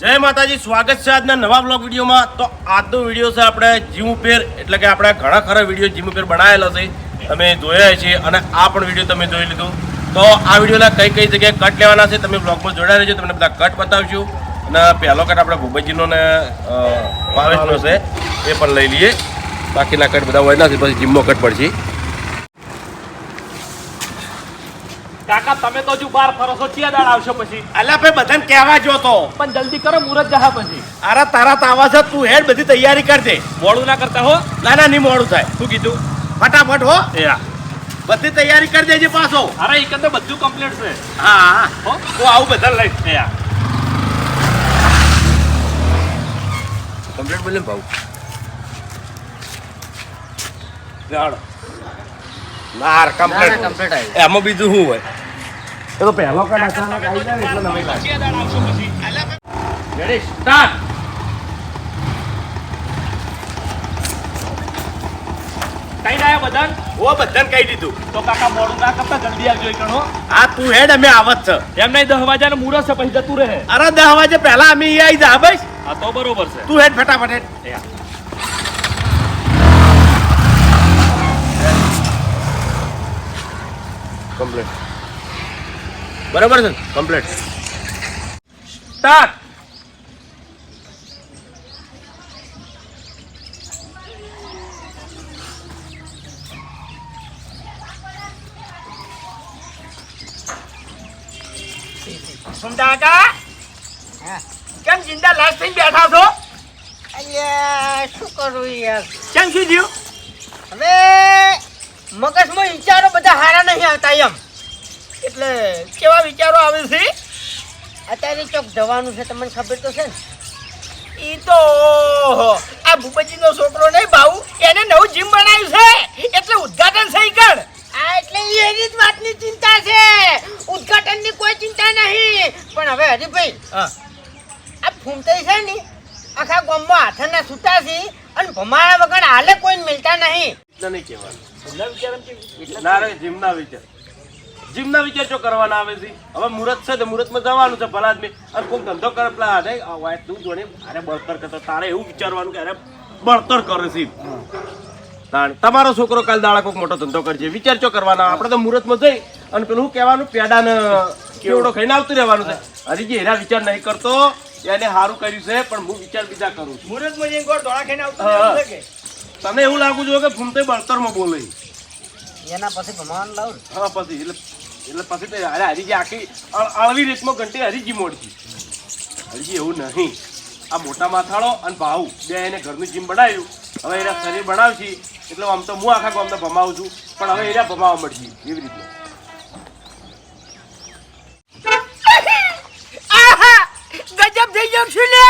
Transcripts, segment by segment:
જય માતાજી, સ્વાગત છે આજના નવા બ્લોગ વિડીયોમાં. તો આજનો વીડિયો છે આપણે જીમ ઉપર એટલે કે આપણે ઘણા ખરા વીડિયો જીમ ઉપર બનાવેલા છે. તમે જોયા છે અને આ પણ વીડિયો તમે જોઈ લીધું. તો આ વિડીયોના કઈ કઈ જગ્યાએ કટ લેવાના છે તમે બ્લોગમાં જોડાઈ રહેજો, તમને બધા કટ બતાવશું અને પહેલો કટ આપણે ભૂપતજીનો ને ભાવેશનો છે, એ પણ લઈ લઈએ. બાકીના કટ બધા હોય નથી પછી જીમનો કટ પડશે. કાકા તમે તો હજુ બાર ફરો છો ચિયા દાડ આવશો પછી. અલ્યા ભાઈ બધાને કહેવા જો તો. પણ જલ્દી કરો મુરત જહા પછી. અરે તારા તાવા છે તું હેડ બધી તૈયારી કરજે. મોડું ના કરતા હો. ના ના નહીં મોડું થાય. શું કીધું? ફટાફટ હો. એ બધી તૈયારી કરી દેજે પાછો. અરે એક તો બધું કમ્પ્લીટ છે. હા હા. હો? આવું બધા લઈ. એ કમ્પ્લીટ બોલે ભાવ. જાડો. કમ્પ્લીટ કમ્પ્લીટ ના, આવ્યું. એમાં બીજું શું હોય? એ તો પહેલો કાઢ અચાનક આવી જાય એટલે નવી લાગે. ચિયા દાડ આવશો પછી રેડી સ્ટાર્ટ કઈ ના બધા ઓ બધાને કહી દીધું. તો કાકા મોડું ના કરતા જલ્દી આવજો એક આ તું હેડ અમે આવત છે. એમ નહીં દસ વાગ્યાનું મુરત છે પછી જતું રહે. અરે દસ વાગે પહેલા અમે આવી જા ભાઈ હા તો બરોબર છે. તું હેડ ફટાફટ હેડ. કમ્પ્લીટ બરાબર છે? કમ્પ્લીટ સ્ટાર્ટ સુંદાકા કેમ જિંદા લાસ્ટ થઈને બેઠા છો? અલ્યા શું કરું યાર? કેમ શું થયું? હવે મગજમાં વિચારો બધા હારા નહીં આવતા એમ. એટલે કેવા વિચારો આવે છે? અત્યારે ચોક જવાનું છે તમને ખબર તો છે ને. એ તો આ ભૂપતજીનો છોકરો નહીં ભાઉ એને નવું જીમ બનાવ્યું છે? એટલે ઉદ્ઘાટન છે ગણ આ એટલે એની જ વાતની ચિંતા છે. ઉદ્ઘાટનની કોઈ ચિંતા નહીં. પણ હવે હરીભાઈ હા. આ ફૂમતાઈ છે ને આખા ગામમાં હાથના છૂટા છે અને ભમાયા વગર હાલે કોઈ મિલતા નહીં. એટલે નહીં કહેવાનું. ના રે જીમના વિચાર. જીમના વિચાર શું કરવાના આવે છે? હવે મુહૂર્ત છે તો મુહૂર્તમાં જવાનું છે ભલા આદમી. અને કોઈ ધંધો કરે પેલા અરે વાય તું જોડે અરે બળતર કરતો. તારે એવું વિચારવાનું કે અરે બળતર કરે છે. તમારો છોકરો કાલ દાડા કોઈક મોટો ધંધો કરજે. વિચાર ચો કરવાના. આપણે તો મુહૂર્તમાં જઈ અને પેલું કહેવાનું? પેડા ને કેવડો? ખાઈને આવતું રહેવાનું છે. હરીજી જે એના વિચાર નહીં કરતો. એને સારું કર્યું છે પણ હું વિચાર બીજા કરું છું. મુહૂર્તમાં જઈને ગોળ ધોળા ખાઈને આવતું કે? તને એવું લાગુ જોઈએ કે ફૂમતે બળતરમાં બોલે. એના પછી ભમાન લાવ હા પછી. એટલે એટલે પછી તો અરે હરીજી આખી અળ- અળવી રીતમાં ઘંટી હરીજી મોડતી. હરીજી એવું નહીં. આ મોટા માથાળો અને ભાવ બે એને ઘરનું જીમ બનાવ્યું. હવે એના શરીર બનાવશે એટલે આમ તો હું આખા ગામને ભમાવું છું. પણ હવે એના ભમાવા મળશે એવી રીતે. આહા! ગજબ થઈ ગયો છું લે!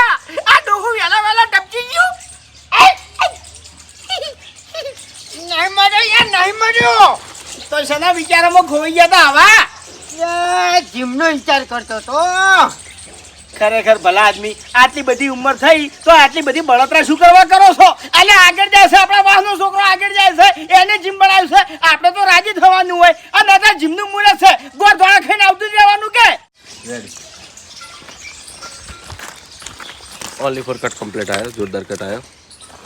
આ ડોહો વેલા વેલા ટપકી ગયું. નહીં મર્યો યાર નહીં મર્યો. તો શેના વિચારોમાં ખોવાઈ ગયા હતા હવા? જીમનો વિચાર કરતો તો ખરેખર ભલા આદમી આટલી બધી ઉંમર થઈ તો આટલી બધી બળતરા શું કરવા કરો છો? અને આગળ જાય છે આપણા વાહનો છોકરો આગળ જાય છે એને જીમ બનાવ્યું છે. આપણે તો રાજી થવાનું હોય. અને અત્યારે જીમનું મૂળ છે. ગોળ ધોળા ખાઈને આવતું જ રહેવાનું કે? Ready only four cut complete આવ્યો જોરદાર કટ આવ્યો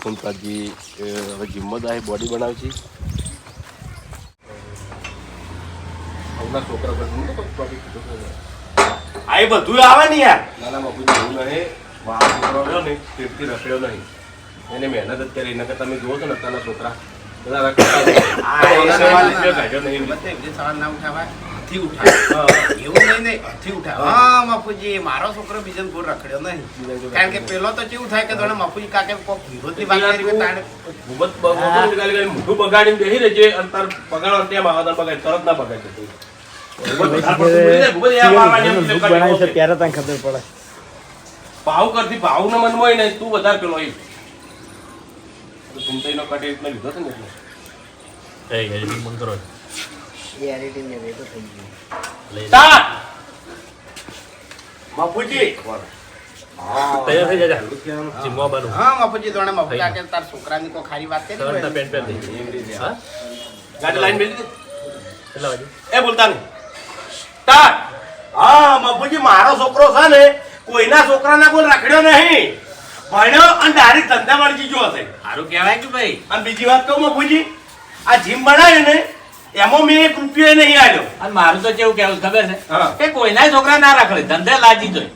ફૂમતાજી હવે જીમમાં જ બોડી બોડી બનાવશે હમણાં છોકરા પર હું તો topic આ બધું આવે ને યાર. નાના બાપુ એવું નહીં મારો છોકરો રહ્યો ને તેથી રખડ્યો નહીં. એને મહેનત જ કરી નકર તમે જુઓ છો ને અત્યારના છોકરા. બધા કાઢ્યો નહીં. મતે જે સવાલ ના ઉઠાવાય, હથી ઉઠાય. એવું નહીં નહીં હથી ઉઠાવે. હા, બાપુજી, મારો છોકરો બીજો ગોળ રખડ્યો નહીં. કારણ કે પેલો તો કેવું થાય કે જોડે બાપુજી કાકે કોક વિરોધની વાત કરી તાણે ગાલી ગાલી મોઢું બગાડીને બેસી રહેજે અંતર બગાડો ત્યાં આવે બગાડ તરત ના બગાડ ત્યારે તને ખબર પડે. ભાવ કરતી ભાવના મનમાં ને તું વધારે પેલો એ. સુમતાઈનો કટ એ લીધો છે ને એટલે. રિયાલિટી ને એ તો થઈ ગયું. સ્ટાર્ટ બાપુજી! તૈયાર થઈ જા જીમવા બનું. હા બાપુજી જોડે બાપુ કાકે તાર છોકરાની કોઈ ખારી વાત કરી. ગાડી લાઈન દે કેટલા એ બોલતા નહીં. સ્ટાર્ટ હા બાપુજી મારો છોકરો છે ને કોઈના છોકરાના કોઈ રખડ્યો નહીં. ભણ્યો અને ડાયરેક્ટ ધંધા વાળી ગયો હશે. સારું કહેવાય કે ભાઈ. અને બીજી વાત કહું મફુજી આ જીમ બનાવ્યું ને એમાં મેં એક રૂપિયો નહીં આવ્યો અને મારું તો કેવું કેવું ખબર છે? કે કોઈના છોકરા ના રાખડે ધંધે લાજી જોઈ.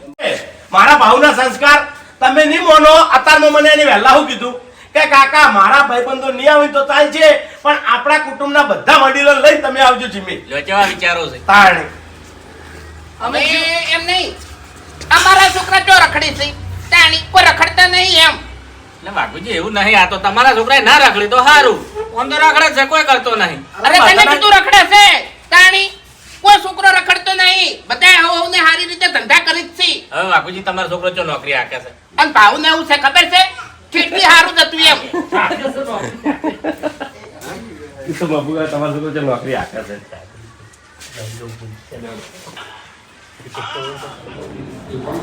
મારા ભાવના સંસ્કાર તમે નહીં મોનો અત્યારમાં મને એને વહેલા શું કીધું કે કાકા મારા ભાઈબંધો નહીં આવે તો ચાલશે પણ આપણા કુટુંબના બધા વડીલો લઈ તમે આવજો જીમી. લો કેવા વિચારો છે? તારણે અમે એમ નહીં. અમારા છોકરા જો રખડે છે તાણી કોઈ રખડતા નહીં એમ. એટલે બાપુજી એવું નહીં આ તો તમારા છોકરાએ ના રખડી તો સારું આમ તો રખડે છે કોઈ કરતો નહીં. અરે તને કીધું રખડે છે તાણી. કોઈ છોકરો રખડતો નહીં. બધા હવ ને સારી રીતે ધંધા કરી જ છે. હવે બાપુજી તમારો છોકરો ચો નોકરી આકે છે? અને ભાવને એવું છે ખબર છે? કેટલી સારું જતું એમ. તો તમારા લોકો જે નોકરી આકે છે?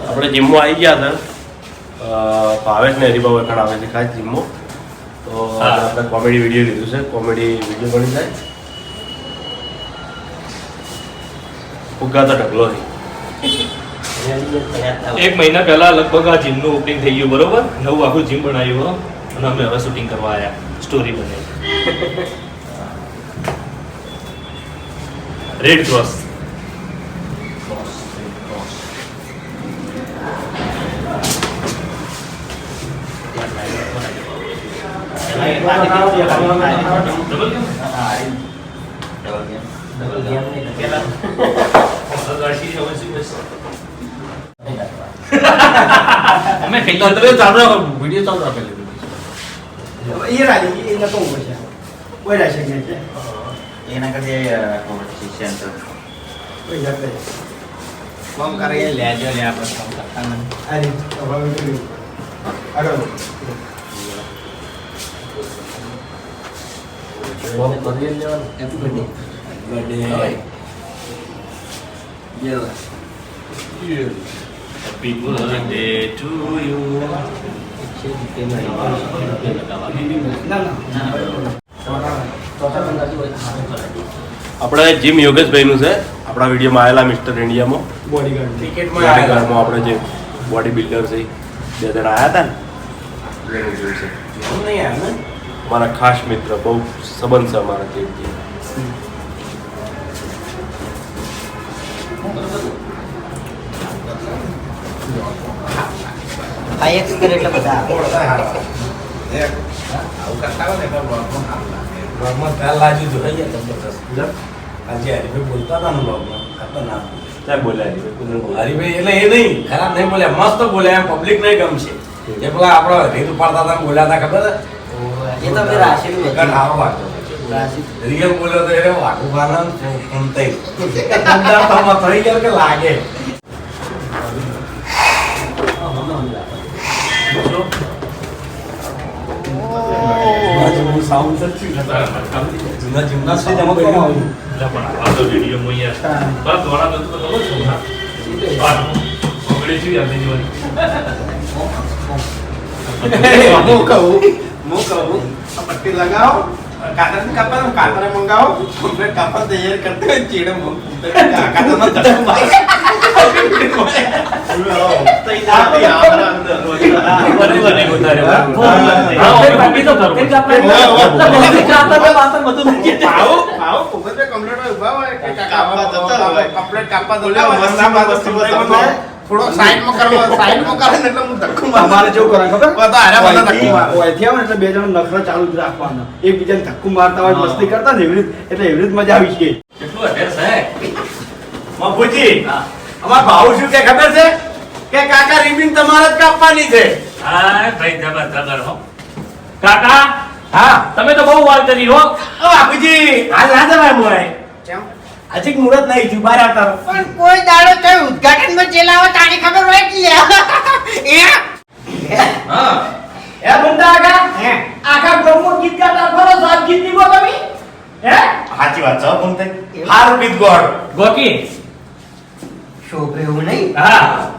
આપણે જીમમાં આવી ગયા હતા. અ, ભાવેશ ને હરિભાવ વખાણ આવે છે ખાસ જીમમાં. તો આપણે કોમેડી વીડિયો લીધું છે. કોમેડી વીડિયો બની જાય. ફુગ્ગા તો ઢગલો એક મહિના પહેલા લગભગ આ જીમનું ઓપનિંગ થઈ ગયું બરોબર? નવું આખું જીમ બનાવ્યું. અને અમે હવે શૂટિંગ કરવા આવ્યા સ્ટોરી બનાવી રેડ ક્રોસ અમે ખાઈ ચાલુ વીડિયો ચાલુ રાખેલી એ રાજી એ નતો ઊભો કોઈ છે એના કરતા કોઈ જાતે કોમ કરે લેજો લે આપણે કોમ આ રીત સ્વાભાવિક રહ્યું. આગળ હેપી બર્થડે ટુ યુ ના ના આપણે જીમ યોગેશભાઈનું છે. આપણા વિડીયોમાં આવેલા મિસ્ટર ઇન્ડિયામાં. બોડીગાર્ડ ક્રિકેટમાં આપણે જે બોડી બિલ્ડર છે બે જણા આવ્યા હતા ને? જોયું છે નહીં આવે ને અમારા ખાસ મિત્ર બહુ સંબંધ છે અમારા જીમથી આ એક કરે એટલે બધા આવું કરતા હોય ને એટલે બ્લોગમાં સારું લાગે. બ્લોગમાં ખ્યાલ લાગ્યું જોઈએ જબરદસ્ત. આજે હરીભાઈ બોલતા હતા ને બ્લોગમાં. સાહેબ બોલ્યા છે, કુદરત હરીભાઈ એટલે એ નહીં ખરાબ નહીં બોલ્યા મસ્ત બોલ્યા એમ પબ્લિક નહીં ગમશે. એ પેલા આપણો રીત ઉપાડતા હતા બોલ્યા હતા ખબર એ તો મેં વાંચો રાશિ. રિયલ બોલ્યો તો એને વાઘું પાલન ફૂમતાઈ. અંદાજમાં થઈ ગયો કે લાગે જૂના જિમ્નાસ્ટિક એમાં કેમ આવ્યું? આ તો વીડિયો યાર બસ દોડા તો ખબર છે આ કોમેડી છે યાર જોવાની હું કહું હું કહું આ પટ્ટી લગાવો કાતર ને કાપા ને કાતરે મંગાવો કમ્પ્લીટ કાપા તૈયાર કરते હોય ચીડે કાકા તો ન ધક્કો મારે આવો આવો કુબતે કમ્પ્લીટ ઊભા હોય થોડો સાઈડમાં કરવો સાઈડમાં કરે એટલે હું ધક્કો મારું. અમારે જેવું કરે ખબર? તો હારે મને ધક્કો મારે. ઓયથી આવે એટલે બે જણ નખરો ચાલુ જ રાખવાના. એકબીજાને ધક્કો મારતા હોય મસ્તી કરતા ને એવી રીત એટલે એવી રીત મજા આવી છે કેટલું અઢેર છે? બાપુજી અમાર ભાવ શું કે ખબર છે? કે કાકા રિબિન તમારે જ કાપવાની છે. હા ભાઈ જબર જબર હો. કાકા? હા. તમે તો બહુ વાત કરી હો. બાપુજી હાલ ના જવાય મોય કેમ? હજી મુરત નહીં થયું બહાર આવતા. પણ કોઈ દાડો તો ઉદઘાટનમાં ચેલાવો તારી ખબર હોય કે લે એ હા. એ બંદા આગા? હે. આખા ગામમાં ગીત ગાતા ફરો આ ગીત નીકળો તમે હે? સાચી વાત છે બોલતે હાર ગીત ગોડ ગોકી. શોભે એવું નહીં? હા.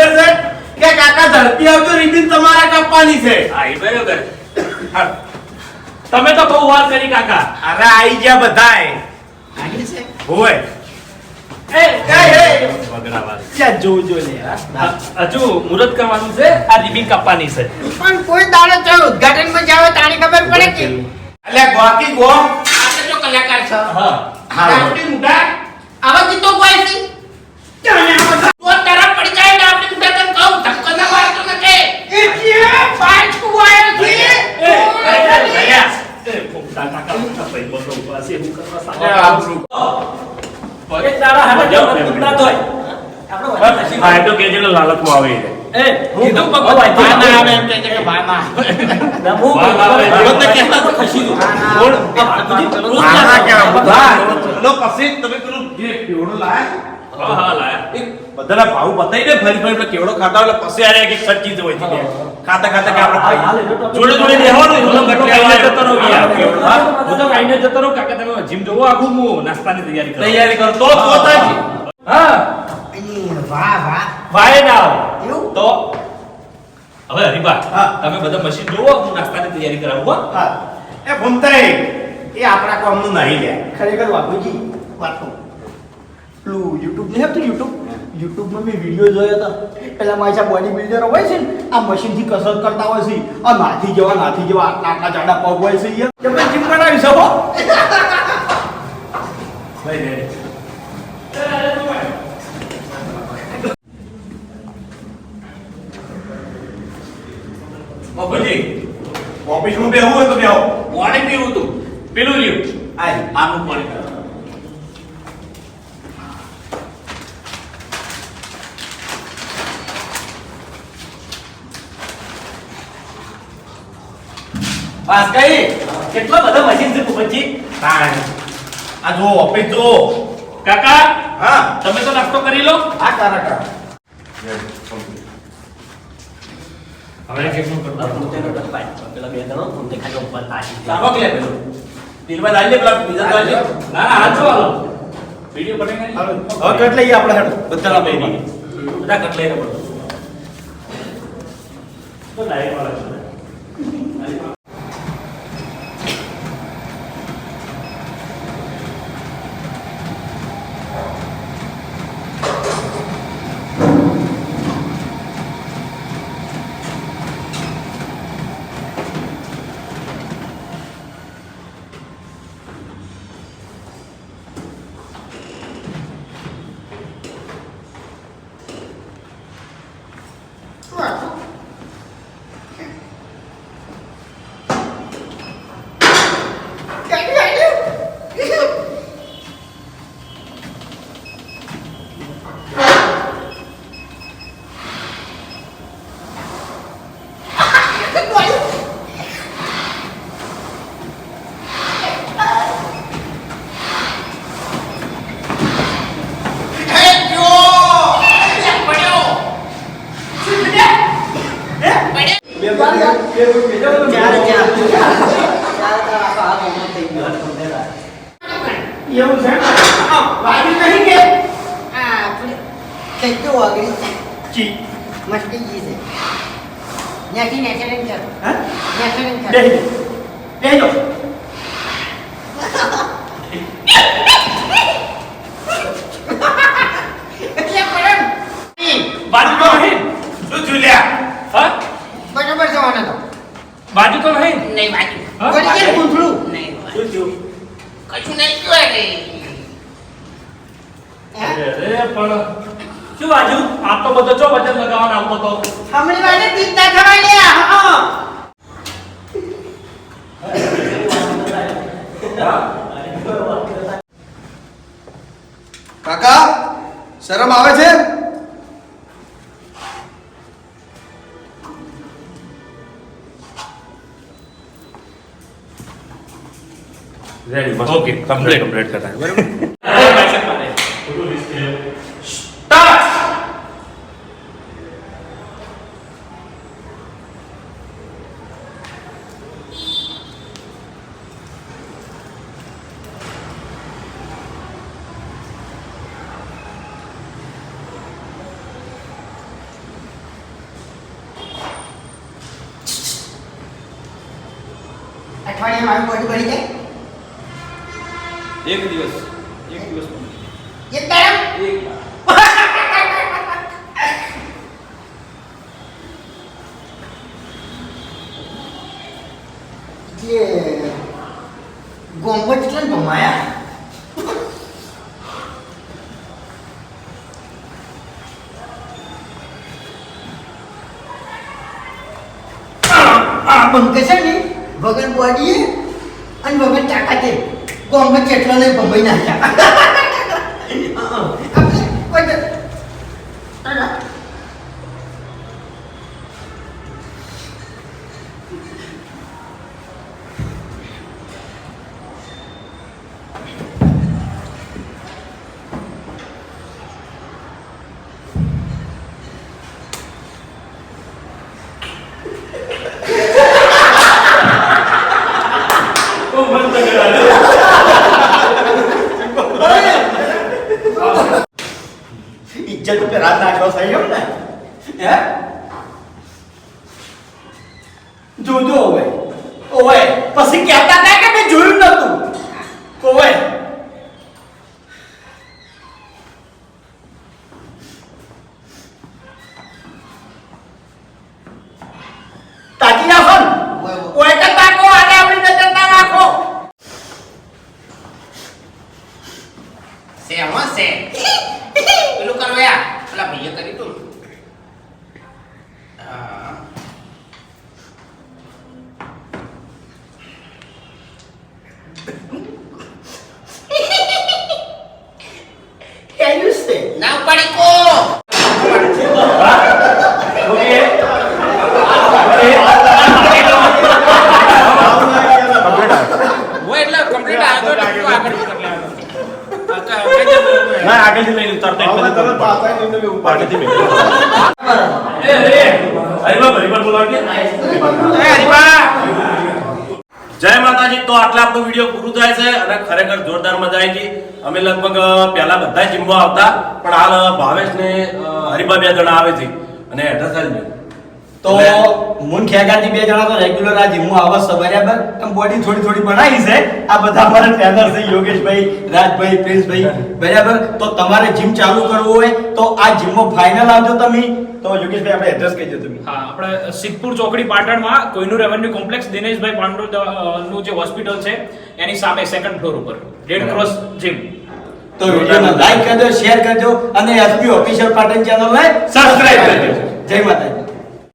ખબર છે કે કાકા ઝડપી આવજો રિબિન તમારા કાપવાની છે. હા એ બરોબર. તમે તો બહુ વાત કરી કાકા. અરે આઈ ગયા બધાય. આગળ છે? હોય. એ એ, એ. વગડા જોજો લે હજુ મુહૂર્ત કરવાનું છે આ રિબિન કાપવાની છે. પણ કોઈ દાડો ચાલો ઉદઘાટનમાં જાવ તારી ખબર પડે કે? એટલે ગોકી ગો. આ તો કલાકાર છે. હા. આપણી મુઢા આવા કીતો છે તો તારા પડી જાય ને આપણી મુઢા તને કહું ધક્કો ના મારતો નથી એટલે પાછું આવ્યો છે એ, એ, એ, ભૈયા. પોપટા કાકા, ભાઈ બોલો, ઊભા છે, એવું કરવા સાવા એ, એક દાડા હાથે જવાનું ટુકડા ધોય. હા, એ તો કહેજે ને લાલચમાં આવે એ. એ કીધું પપ્પા બા ના આવે એમ કહે કે બા ના બા ના આવે. હવે તો કહેવા ખસી દઉં કોણ? પેલું હા, હા, કહેવા. પછી તમે પેલું જે બધાના ભાવ બતાવી દે ફરી ફરી કેવડો ખાતા એટલે પછી આરે એક સચ્ચી હોય છે ખાતા ખાતા કે આપણે જોડે જોડે બેહવાનું હું તો ગટલે જતો રહું યાર. હા. હું તો કાંઈને જતો રહું, કાકા તમે જીમ જોવો આખું હું નાસ્તાની તૈયારી કરું. તૈયારી કરું તો પોતાજી હા વાહ વાહ વાય ના એવું તો હવે હરીબા હા. તમે બધા મશીન જોવો હું નાસ્તાની તૈયારી કરાવું હા એ ભૂમતાઈ એ આપણા કોમનું નહીં લે ખરેખર બાપુજી વાતો પેલું યુટ્યુબ નહીં આપતું યુટ્યુબ યુટ્યુબમાં મેં વીડિયો જોયો હતો. પેલા મારી બોડી બિલ્ડરો હોય છે આ મશીનથી કસરત કરતા હોય છે. આ નાથી જવા નાથી જેવા, આટલા આટલા જાડા પગ હોય છે તમે જીમ કરાવી શકો ઓફિસમાં બેહવું હોય તો બેહો. પાણી પીવું તું. પેલું લ્યું આય, આનું પાણી પાસ કઈ કેટલા બધા મશીન છે તાણ. આ જો ઓફિસ જો કાકા હા. તમે તો નાસ્તો કરી લો. આ કારા. હવે કેટલું કરતા પેલા બે જણો તમને ખાલી ઉપર તાજી સામક લે પેલો દિલમાં દાલ લે પેલા બીજા તો ના ના હાથ જોવા વિડિયો વીડિયો બને હવે કટ લઈએ આપણે હેડો બધા લઈ બધા કટ લઈને બોલો. તો લાઈવ વાળા રેડી ઓકે કમ્પ્લીટ કમ્પ્લીટ કરતા બરાબર અઠવાડિયે મારી બોડી બની જાય એક દિવસ એક દિવસ એક દાડા એક જે ગોંગો કેટલા ગમાયા આ બંકે છે ને? વગર બોડીએ અને વગર તાકાતે ગોંગો કેટલા નહીં બંબાઈ નાખ્યા આપણે કોઈ દ- દાદા, ઇજ્જત ઉપર હાથ નાખ્યો છે એમ ને હે જોજો હવે. ઓવે. પછી કહેતા હતા કે મેં જોયું નતું ઓવે તાકી નાખો ને. ઓય કે તાકો આને આપણી નજર ના રાખો છે હો છે પેલું કરો યાર પેલા ભાઈએ કરી તું હા. કેયું છે ના ઉપાડી કો હોય એટલે complete આ તો આગળ આગળ કરી લેવાનું. આ તો આપણે જે બોલવું હોય. ના આગળથી લઈને ઉતારતા એક હવે પછી તમે પાછા આવીને એમને ઊભા આગળથી મેં એ એ હરિભા હરિભા બોલાવજે એ હરીબા જય માતાજી તો આટલા આપણો વીડિયો પૂરું થાય છે અને ખરેખર જોરદાર મજા આવી ગઈ અમે લગભગ પહેલા બધા જીમવા આવતા પણ હાલ ભાવેશ ને હરિભા બે જણા આવે છે અને એડ્રેસ તો મુન ખેગાતી બે જણા તો રેગ્યુલર આ જીમમાં આવે છે બરાબર? આમ બોડી થોડી થોડી બનાવી છે. આ બધા અમારા ટ્રેનર છે યોગેશભાઈ રાજભાઈ પ્રિન્સભાઈ બરાબર? તો તમારે જીમ ચાલુ કરવું હોય તો આ જીમમાં ફાઇનલ આવજો તમે. તો યોગેશભાઈ આપણે એડ્રેસ કહી દો તમે. હા આપણે સિદ્ધપુર ચોકડી પાટણમાં કોઈનું રેવન્યુ કોમ્પ્લેક્સ દિનેશભાઈ પાંડુ નું જે હોસ્પિટલ છે એની સામે સેકન્ડ ફ્લોર ઉપર. રેડ ક્રોસ જીમ તો વિડીયોને લાઈક કરજો શેર કરજો અને એસપી ઓફિશિયલ પાટણ ચેનલને સબસ્ક્રાઇબ કરજો. જય માતાજી.